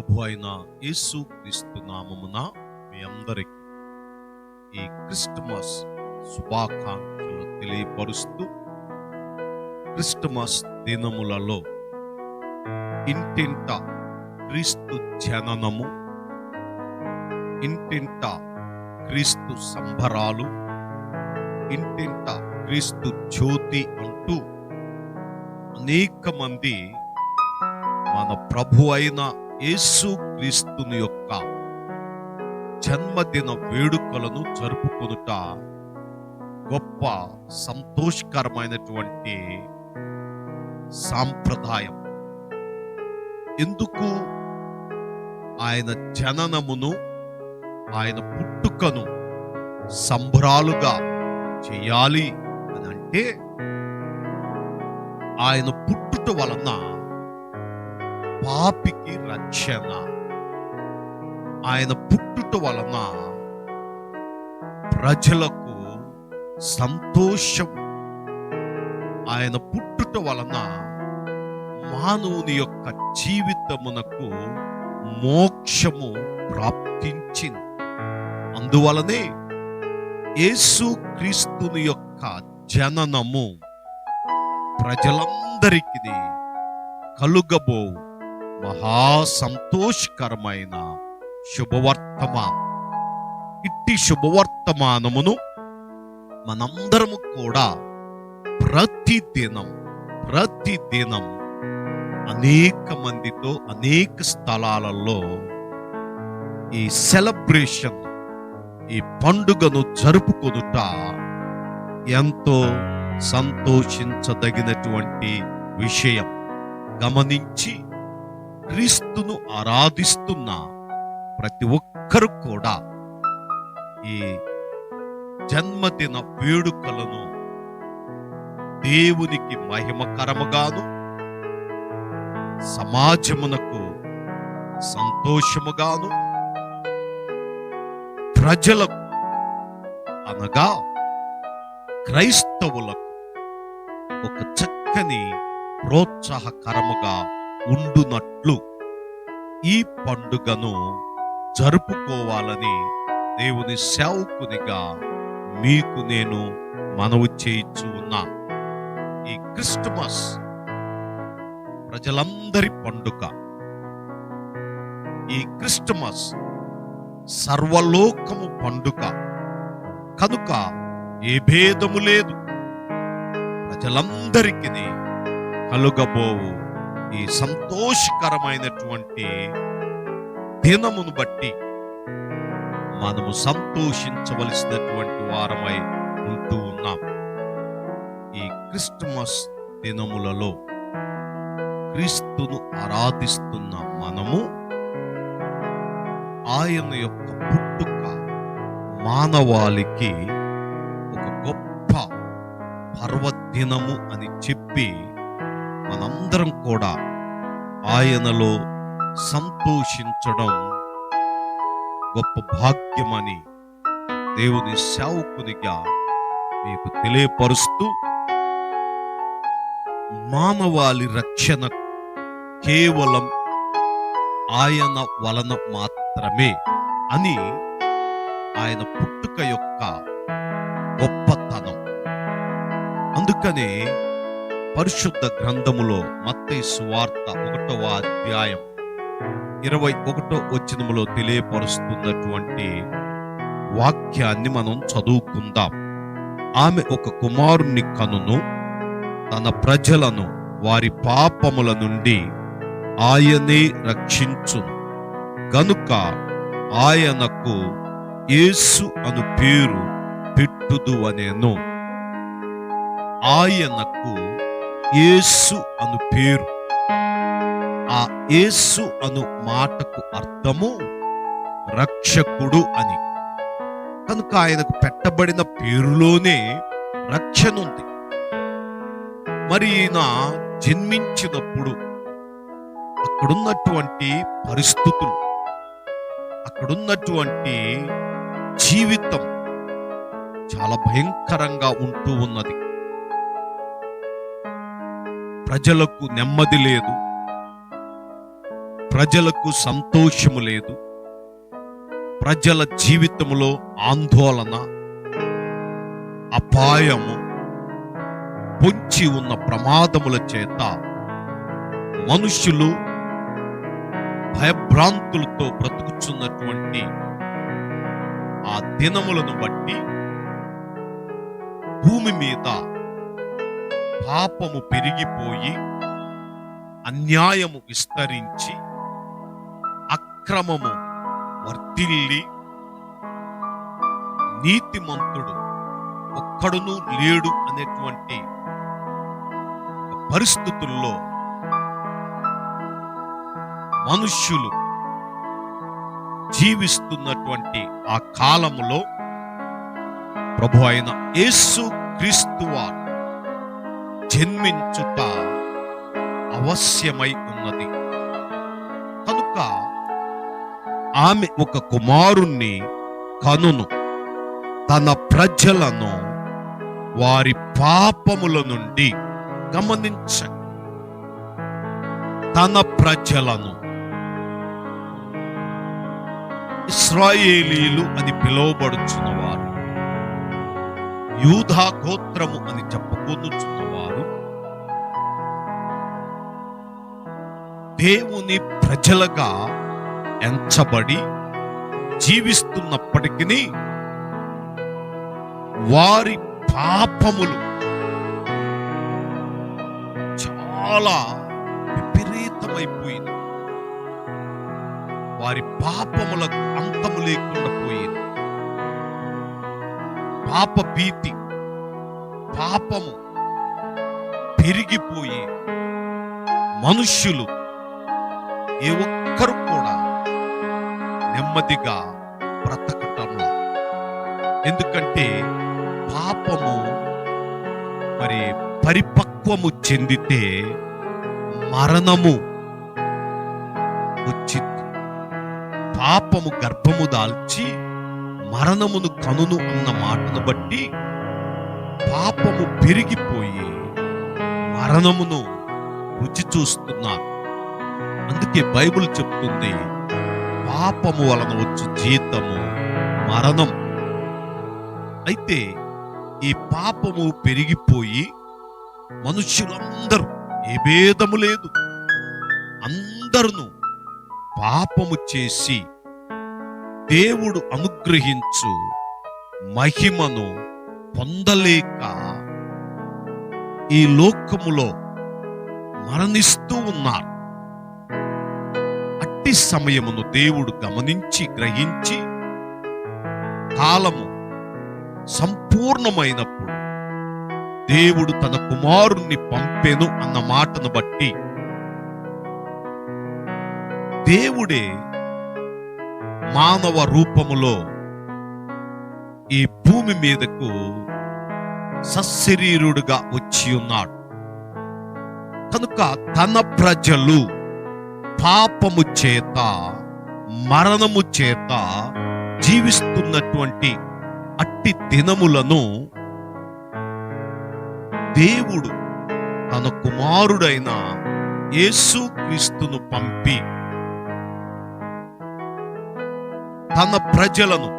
ప్రభు అయిన యేసు క్రీస్తు నామమున మీ అందరికీ ఈ క్రిస్టమస్ శుభాకాంక్షలు తెలియపరుస్తూ క్రిస్టమస్ దినములలో ఇంటింట క్రీస్తు జననము ఇంటింట క్రీస్తు సంబరాలు ఇంటింట క్రీస్తు జ్యోతి అంటూ అనేక మంది మన ప్రభు అయిన యేసు క్రీస్తుని యొక్క జన్మదిన వేడుకలను జరుపుకొనుట గొప్ప సంతోషకరమైనటువంటి సాంప్రదాయం. ఎందుకు? ఆయన జననమును ఆయన పుట్టుకను సంబరాలుగా చేయాలి అని అంటే ఆయన పుట్టుట వలన పాపికి రక్షణ. ఆయన పుట్టుట వలన ప్రజలకు సంతోషం. ఆయన పుట్టుట వలన మానవుని యొక్క జీవితమునకు మోక్షము ప్రాప్తించింది. అందువలనే యేసు క్రీస్తుని యొక్క జననము ప్రజలందరికీ కలుగబో మహా సంతోషకరమైన శుభవర్తమానం ఇట్టి శుభవర్తమానమును మనందరము కూడా ప్రతిదినం ప్రతిదినం అనేక మందితో అనేక స్థలాలలో ఈ సెలబ్రేషన్ ఈ పండుగను జరుపుకొనుట ఎంతో సంతోషించదగినటువంటి విషయం గమనించి క్రీస్తును ఆరాధిస్తున్న ప్రతి ఒక్కరు కూడా ఈ జన్మదిన వేడుకలను దేవునికి మహిమకరముగాను సమాజమునకు సంతోషముగాను ప్రజలకు అనగా క్రైస్తవులకు ఒక చక్కని ప్రోత్సాహకరముగా ఉండునట్లు ఈ పండుగను జరుపుకోవాలని దేవుని సేవకునిగా మీకు నేను మనవి చేయించు ఉన్నా. ఈ క్రిస్టమస్ ప్రజలందరి పండుగ. ఈ క్రిస్టమస్ సర్వలోకము పండుగ. కనుక ఏ భేదము లేదు. ప్రజలందరికీ కలుగబోవు. ఈ సంతోషకరమైనటువంటి దినమును బట్టి మనము సంతోషించవలసినటువంటి వారమై ఉంటూ ఉన్నాం. ఈ క్రిస్టమస్ దినములలో క్రీస్తును ఆరాధిస్తున్న మనము ఆయన యొక్క పుట్టుక మానవాళికి ఒక గొప్ప పర్వదినము అని చెప్పి మనందరం కూడా ఆయనలో సంతోషించడం గొప్ప భాగ్యమని దేవుని సేవకునిగా మీకు తెలియపరుస్తూ మానవాళి రక్షణ కేవలం ఆయన వలన మాత్రమే అని ఆయన పుట్టుక యొక్క గొప్పతనం. అందుకనే పరిశుద్ధ గ్రంథములో మత్తయి సువార్త ఒకటవ అధ్యాయం ఇరవై ఒకటో వచ్చినములో తెలియపరుస్తున్నటువంటి వాక్యాన్ని మనం చదువుకుందాం. ఆమె ఒక కుమారుణ్ణి కనును తన ప్రజలను వారి పాపముల నుండి ఆయనే రక్షించు గనుక ఆయనకు యేసు అను పేరు పెట్టుదు అనేను ఆయనకు యేసు అను పేరు. ఆ యేసు అను మాటకు అర్థము రక్షకుడు అని. కనుక ఆయనకు పెట్టబడిన పేరులోనే రక్షణ ఉంది మరి ఈయన జన్మించినప్పుడు అక్కడున్నటువంటి పరిస్థితులు అక్కడున్నటువంటి జీవితం చాలా భయంకరంగా ఉంటూ ఉన్నది. ప్రజలకు నెమ్మది లేదు. ప్రజలకు సంతోషము లేదు. ప్రజల జీవితంలో ఆందోళన అపాయము పొంచి ఉన్న ప్రమాదముల చేత మనుషులు భయభ్రాంతులతో బ్రతుకుచున్నటువంటి ఆ దినములను బట్టి భూమి మీద పాపము పెరిగిపోయి అన్యాయము విస్తరించి అక్రమము వర్తిల్లి నీతిమంతుడు ఒక్కడును లేడు అనేటువంటి పరిస్థితుల్లో మనుష్యులు జీవిస్తున్నటువంటి ఆ కాలములో ప్రభు అయిన యేసు క్రీస్తు వారు జన్మించుట అవశ్యమై ఉన్నది. కనుక ఆమె ఒక కుమారుణ్ణి కనును. తన ప్రజలను వారి పాపముల నుండి గమనించ. తన ప్రజలను. ఇస్రాయేలీలు అని పిలువబడుచున్నవారు యూధా గోత్రము అని చెప్పుకొనుచున్నవారు దేవుని ప్రజలుగా ఎంచబడి జీవిస్తున్నప్పటికీ వారి పాపములు చాలా విపరీతమైపోయింది వారి పాపములకు అంతము లేకుండా పోయింది పాప భీతి పాపము పెరిగిపోయి మనుష్యులు ఏ ఒక్కరు కూడా నెమ్మదిగా బ్రతకటంలో ఎందుకంటే పాపము మరి పరిపక్వము చెందితే మరణము వచ్చింది. పాపము గర్భము దాల్చి మరణమును కనును అన్న మాటను బట్టి పాపము పెరిగిపోయి మరణమును రుచి చూస్తున్నారు. అందుకే బైబిల్ చెప్తుంది పాపము వలన వచ్చు జీతము మరణం. అయితే ఈ పాపము పెరిగిపోయి మనుష్యులందరూ ఏ భేదము లేదు. అందరును పాపము చేసి దేవుడు అనుగ్రహించు మహిమను పొందలేక ఈ లోకములో మరణిస్తూ ఉన్నారు. అట్టి సమయమును దేవుడు గమనించి గ్రహించి కాలము సంపూర్ణమైనప్పుడు దేవుడు తన కుమారుణ్ణి పంపెను అన్న మాటను బట్టి దేవుడే మానవ రూపములో ఈ భూమి మీదకు సశరీరుడుగా వచ్చి ఉన్నాడు. కనుక తన ప్రజలు పాపము చేత మరణము చేత జీవిస్తున్నటువంటి అట్టి దినములను దేవుడు తన కుమారుడైన యేసు క్రీస్తును పంపి తన ప్రజలను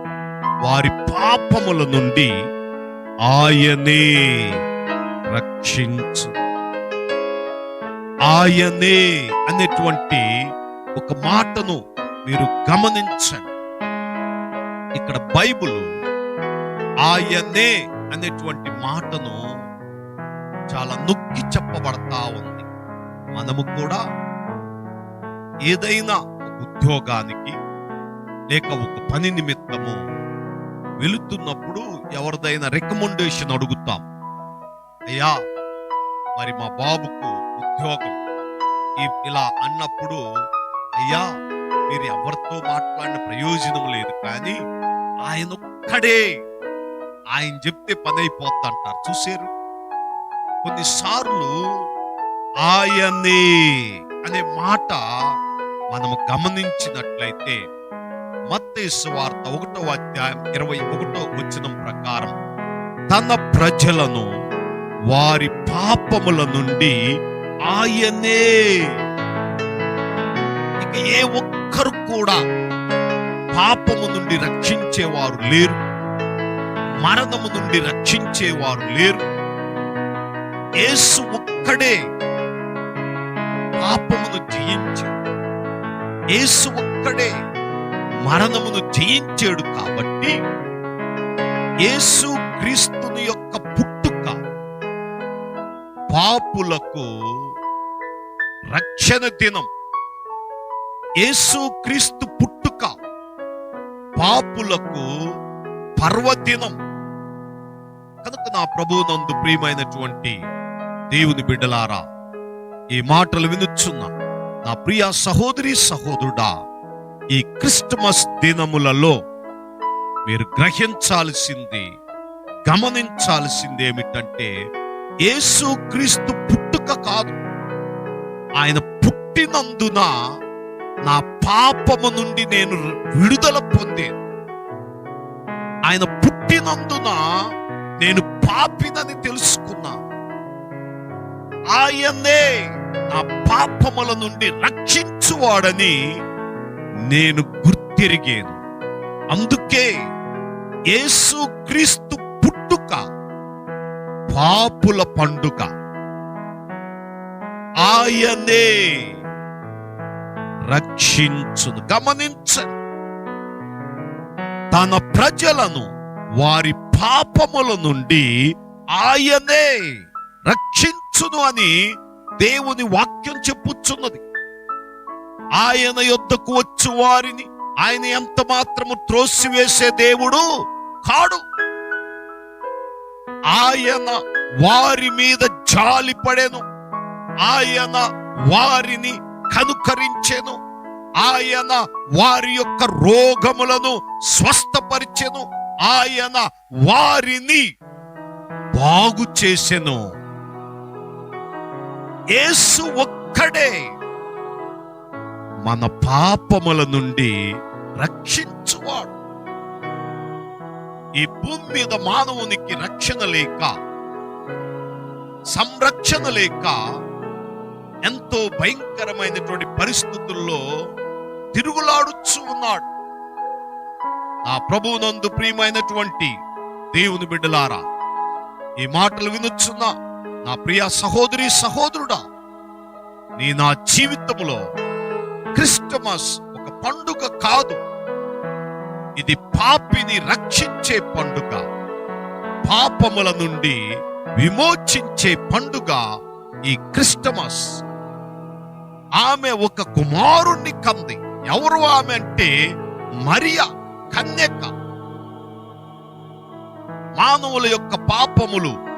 వారి పాపముల నుండి ఆయనే రక్షించు. ఆయనే అనేటువంటి ఒక మాటను మీరు గమనించండి. ఇక్కడ బైబిల్ ఆయనే అనేటువంటి మాటను చాలా నొక్కి చెప్పబడతా ఉంది. మనము కూడా ఏదైనా ఉద్యోగానికి లేక ఒక పని నిమిత్తము వెళుతున్నప్పుడు ఎవరిదైనా రికమెండేషన్ అడుగుతాం. అయ్యా మరి మా బాబుకు ఉద్యోగం. ఇలా అన్నప్పుడు అయ్యా మీరు ఎవరితో మాట్లాడిన ప్రయోజనం లేదు కానీ ఆయన ఒక్కడే ఆయన చెప్తే పని అయిపోద్ది అంటారు చూసారు కొన్నిసార్లు ఆయనే అనే మాట మనము గమనించినట్లయితే మత్తయి వార్త ఒకటో అధ్యాయం ఇరవై ఒకటో వచ్చిన ప్రకారం తన ప్రజలను వారి పాపముల నుండి ఆయనే. ఇక ఏ ఒక్కరు కూడా పాపము నుండి రక్షించేవారు లేరు. మరణము నుండి రక్షించేవారు లేరు. యేసు ఒక్కడే పాపమును జయించాడు. యేసు ఒక్కడే మరణమును జయించాడు కాబట్టి యేసు క్రీస్తుని యొక్క పాపులకు రక్షణ దినం. యేసుక్రీస్తు పుట్టుక పాపులకు పర్వదినం. కనుక నా ప్రభువునందు ప్రియమైనటువంటి దేవుని బిడ్డలారా ఈ మాటలు వినుచున్న నా ప్రియ సహోదరి సహోదరుడా ఈ క్రిస్టమస్ దినములలో మీరు గ్రహించాల్సింది గమనించాల్సింది ఏమిటంటే యేసు క్రీస్తు పుట్టుక కాదు. ఆయన పుట్టినందున నా పాపము నుండి నేను విడుదల పొందేను. ఆయన పుట్టినందున నేను పాపినని తెలుసుకున్నా. ఆయనే నా పాపముల నుండి రక్షించువాడని నేను గుర్తిరిగాను. అందుకే యేసు క్రీస్తు పుట్టుక పాపుల పండుగ. ఆయనే రక్షించును. గమనించండి. తన ప్రజలను వారి పాపముల నుండి ఆయనే రక్షించును అని దేవుని వాక్యం చెప్పుచున్నది. ఆయన యొద్దకు వచ్చు వారిని ఆయన ఎంత మాత్రము త్రోసివేసే దేవుడు కాడు. ఆయన వారి మీద జాలి పడేను. ఆయన వారిని కనుకరించెను. ఆయన వారి యొక్క రోగములను స్వస్థపరిచెను. ఆయన వారిని బాగు చేసెను. యేసు ఒక్కడే మన పాపముల నుండి రక్షించువాడు. ఈ భూమి మీద మానవునికి రక్షణ లేక సంరక్షణ లేక ఎంతో భయంకరమైనటువంటి పరిస్థితుల్లో తిరుగులాడుచు ఉన్నాడు. నా ప్రభువునందు ప్రియమైనటువంటి దేవుని బిడ్డలారా ఈ మాటలు వినొచ్చున్న నా ప్రియ సహోదరి సహోదరుడా నీ నా జీవితంలో క్రిస్టమస్ ఒక పండుగ కాదు. ఇది పాపిని రక్షించే పండుగ. పాపముల నుండి విమోచించే పండుగ ఈ క్రిస్టమస్. ఆమె ఒక కుమారుణ్ణి కంది. ఎవరు ఆమె అంటే? మరియా కన్యక. మానవుల యొక్క పాపములు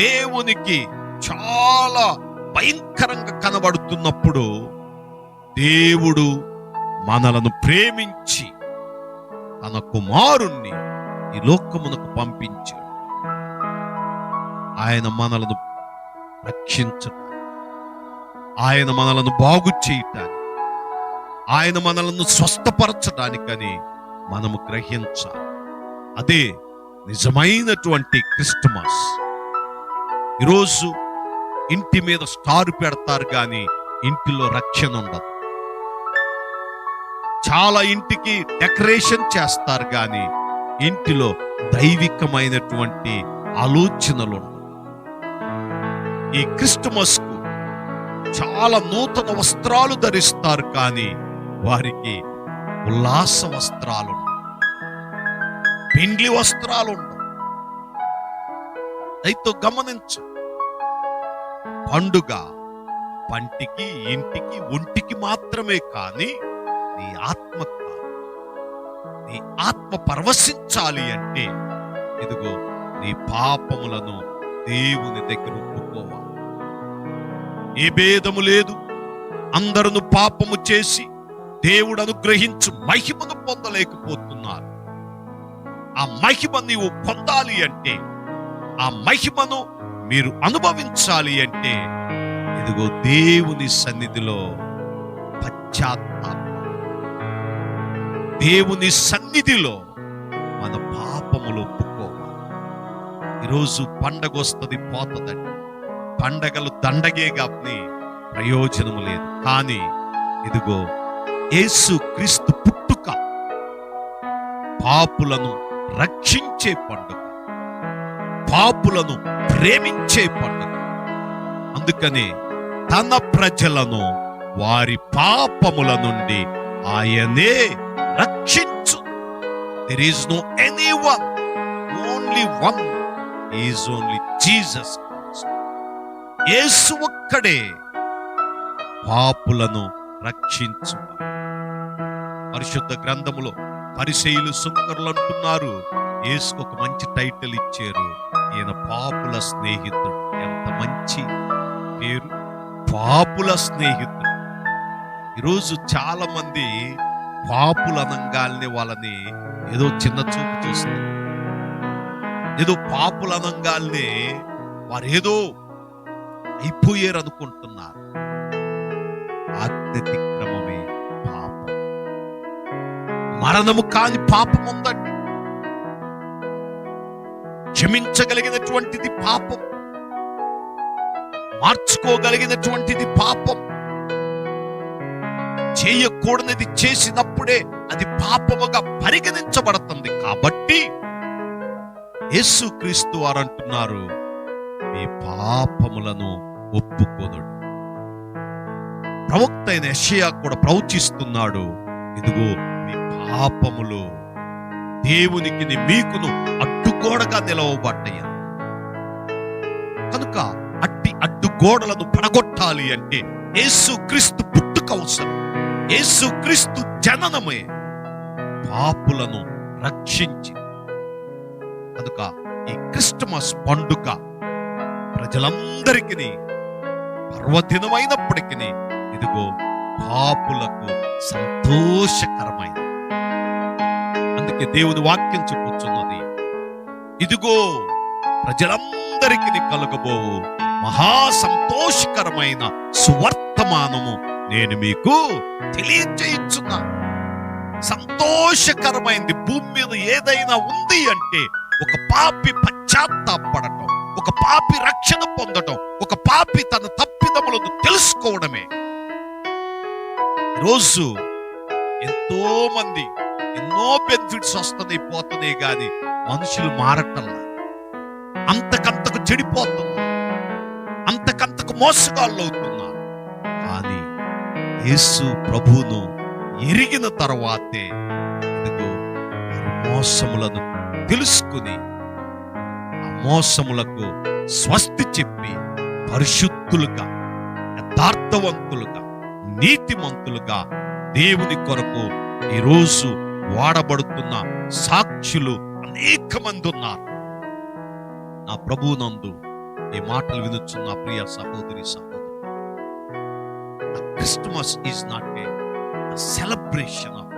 దేవునికి చాలా భయంకరంగా కనబడుతున్నప్పుడు దేవుడు మనలను ప్రేమించి తన కుమారుణ్ణి ఈ లోకమునకు పంపించాడు. ఆయన మనలను రక్షించటానికి ఆయన మనలను బాగు చేయటానికి ఆయన మనలను స్వస్థపరచడానికని మనము గ్రహించాలి. అదే నిజమైనటువంటి క్రిస్టమస్ ఈరోజు ఇంటి మీద స్టార్ పెడతారు కానీ ఇంటిలో రక్షణ ఉండదు. చాలా ఇంటికి డెకరేషన్ చేస్తారు కానీ ఇంటిలో దైవికమైనటువంటి ఆలోచనలు ఈ క్రిస్టమస్కు చాలా నూతన వస్త్రాలు ధరిస్తారు కానీ వారికి ఉల్లాస వస్త్రాలు పిండ్లి వస్త్రాలు అయితే గమనించు. పండుగ పంటికి ఇంటికి ఒంటికి మాత్రమే కానీ నీ ఆత్మ నీ ఆత్మ పరవశించాలి అంటే ఇదిగో నీ పాపములను దేవుని దగ్గర ఒప్పుకోవాలి. ఏ భేదము లేదు. అందరూ పాపము చేసి దేవుడు అనుగ్రహించు మహిమను పొందలేకపోతున్నారు. ఆ మహిమ నీవు పొందాలి అంటే ఆ మహిమను మీరు అనుభవించాలి అంటే ఇదిగో దేవుని సన్నిధిలో పశ్చాత్తాప. దేవుని సన్నిధిలో మన పాపములు ఒప్పుకోవాలి ఈరోజు పండగ వస్తుంది పోతుందండి పండగలు దండగే కాని ప్రయోజనము లేదు. కానీ ఇదిగో యేసు క్రీస్తు పుట్టుక పాపులను రక్షించే పండుగ. పాపులను ప్రేమించే పండుగ. అందుకనే తన ప్రజలను వారి పాపముల నుండి ఆయనే రక్షించు. There is no any one only one is only Jesus Yesu ఒక్కడే పాపులను రక్షించు పరిశుద్ధ గ్రంథములో పరిశైలు సుంకర్లు అంటున్నారు యేసుకు ఒక మంచి టైటిల్ ఇచ్చారు. ఈయన పాపుల స్నేహితుడు. ఎంత మంచి పేరు. పాపుల స్నేహితుడు. ఈరోజు చాలా మంది పాపుల అనంగాల్ని వాళ్ళని ఏదో చిన్న చూపు చూస్తుంది. ఏదో పాపుల అనంగాల్ని వారేదో అయిపోయారు అనుకుంటున్నారు ఆజ్ఞతిక్రమమే పాపం. మరణము కాని పాపం ఉందండి క్షమించగలిగినటువంటిది పాపం. మార్చుకోగలిగినటువంటిది పాపం. చేయకూడనిది చేసినప్పుడే అది పాపముగా పరిగణించబడుతుంది. కాబట్టి యేసుక్రీస్తు వారు అంటున్నారు మీ పాపములను ఒప్పుకోనుడు. ప్రవక్త అయిన యషయా కూడా ప్రవచిస్తున్నాడు ఇదిగో మీ పాపములు దేవునికి మీకును అడ్డుగోడగా నిలవబడ్డాయి. కనుక అట్టి అడ్డుగోడలను పడగొట్టాలి అంటే యేసు క్రీస్తు పుట్టుక అవసరం. యేసుక్రీస్తు జననమే పాపులను రక్షించి. కనుక ఈ క్రిస్టమస్ పండుగ ప్రజలందరికీ పర్వదినమైనప్పటికీ ఇదిగో పాపులకు సంతోషకరమైన అందుకే దేవుని వాక్యం చెప్పుచున్నది ఇదిగో ప్రజలందరికీ కలుగబోవు మహా సంతోషకరమైన సువర్తమానము నేను మీకు తెలియజేయుచున్నా. సంతోషకరమైనది భూమి మీద ఏదైనా ఉంది అంటే ఒక పాపి పశ్చాత్తాపడటం ఒక పాపి రక్షణ పొందటం ఒక పాపి తన తప్పిదములను తెలుసుకోవడమే. రోజు ఎంతో మంది ఎన్నో బెనిఫిట్స్ వస్తుంది పోతుంది కానీ మనుషులు మారటల్లా అంతకంతకు చెడిపోతుంది అంతకంతకు మోసగాళ్ళు అవుతుంది యేసు ప్రభువును ఎరిగిన తర్వాతే ఇదిగో మోసములను తెలుసుకుని ఆ మోసములకు స్వస్తి చెప్పి పరిశుద్ధులుగా యథార్థవంతులుగా నీతిమంతులుగా దేవుని కొరకు ఈరోజు వాడబడుతున్న సాక్షులు అనేక మంది ఉన్నారు నా ప్రభువునందు ఈ మాటలు వినుచున్న ప్రియ సహోదరి సహోదరు Christmas is not a celebration of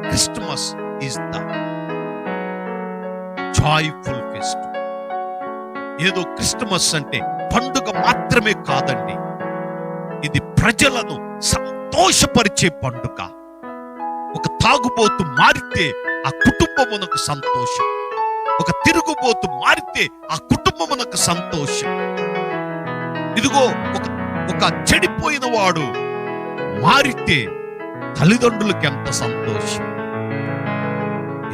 Christmas is the joyful fest ఏదో క్రిస్టమస్ అంటే పండుగ మాత్రమే కాదండి. ఇది ప్రజలను సంతోషపరిచే పండుగ. ఒక తాగుబోతు మారితే ఆ కుటుంబమునకు సంతోషం. ఒక తిరుగుబోతు మారితే ఆ కుటుంబమునకు సంతోషం. ఇదిగో ఒక ఒక చెడిపోయిన వాడు మారితే తల్లిదండ్రులకు ఎంత సంతోషం.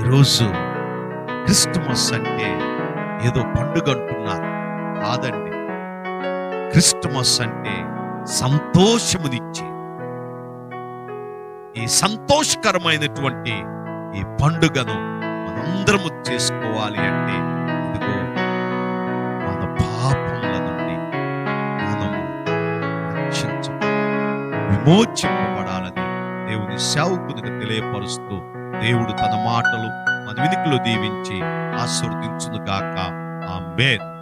ఈరోజు క్రిస్టమస్ అంటే ఏదో పండుగ అంటున్నారు. కాదండి. క్రిస్టమస్ అంటే సంతోషమునిచ్చే ఈ సంతోషకరమైనటువంటి ఈ పండుగను మనందరము చేసుకోవాలి అంటే విమోచింపబడాలని దేవుని సేవకునికి తెలియపరుస్తూ దేవుడు తన మాటలు మన వినికిలో దీవించి ఆశీర్వదించును గాక ఆమెన్.